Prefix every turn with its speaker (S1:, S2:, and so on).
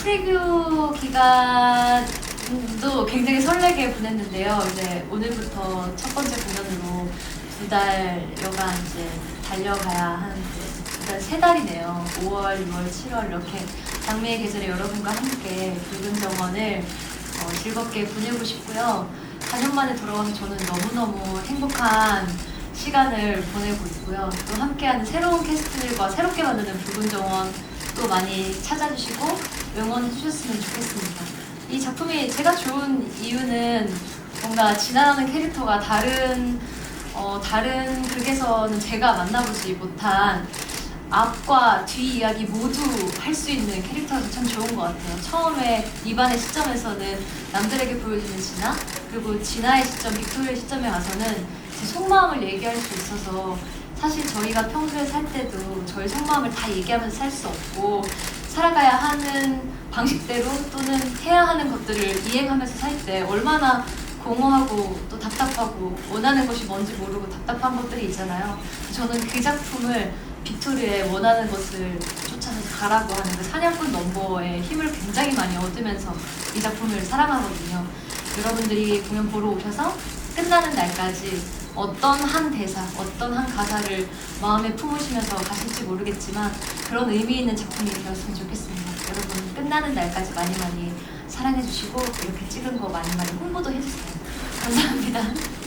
S1: 프리뷰 기간도 굉장히 설레게 보냈는데요. 이제 오늘부터 첫 번째 공연으로 두 달여간 이제 달려가야 하는데 일단 세 달이네요. 5월, 6월, 7월 이렇게 장미의 계절에 여러분과 함께 붉은 정원을 어, 즐겁게 보내고 싶고요. 4년 만에 돌아와서 저는 너무너무 행복한 시간을 보내고 있고요. 또 함께하는 새로운 캐스트들과 새롭게 만드는 붉은 정원 또 많이 찾아주시고 응원해 주셨으면 좋겠습니다. 이 작품이 제가 좋은 이유는 뭔가 지나가는 캐릭터가 다른 어, 다른 극에서는 제가 만나보지 못한 앞과 뒤 이야기 모두 할 수 있는 캐릭터라서 참 좋은 것 같아요. 처음에 이반의 시점에서는 남들에게 보여주는 진아, 그리고 진아의 시점, 빅토리의 시점에 가서는 제 속마음을 얘기할 수 있어서 사실 저희가 평소에 살 때도 저희 속마음을 다 얘기하면서 살 수 없고 살아가야 하는 방식대로 또는 해야 하는 것들을 이행하면서 살 때 얼마나 공허하고 또 답답하고 원하는 것이 뭔지 모르고 답답한 것들이 있잖아요. 저는 그 작품을 빅토리의 원하는 것을 쫓아서 가라고 하는 그 사냥꾼 넘버에 힘을 굉장히 많이 얻으면서 이 작품을 사랑하거든요. 여러분들이 공연 보러 오셔서 끝나는 날까지 어떤 한 대사, 어떤 한 가사를 마음에 품으시면서 가실지 모르겠지만 그런 의미 있는 작품이 되었으면 좋겠습니다. 여러분 끝나는 날까지 많이 많이 사랑해주시고 이렇게 찍은 거 많이 많이 홍보도 해주세요. 감사합니다.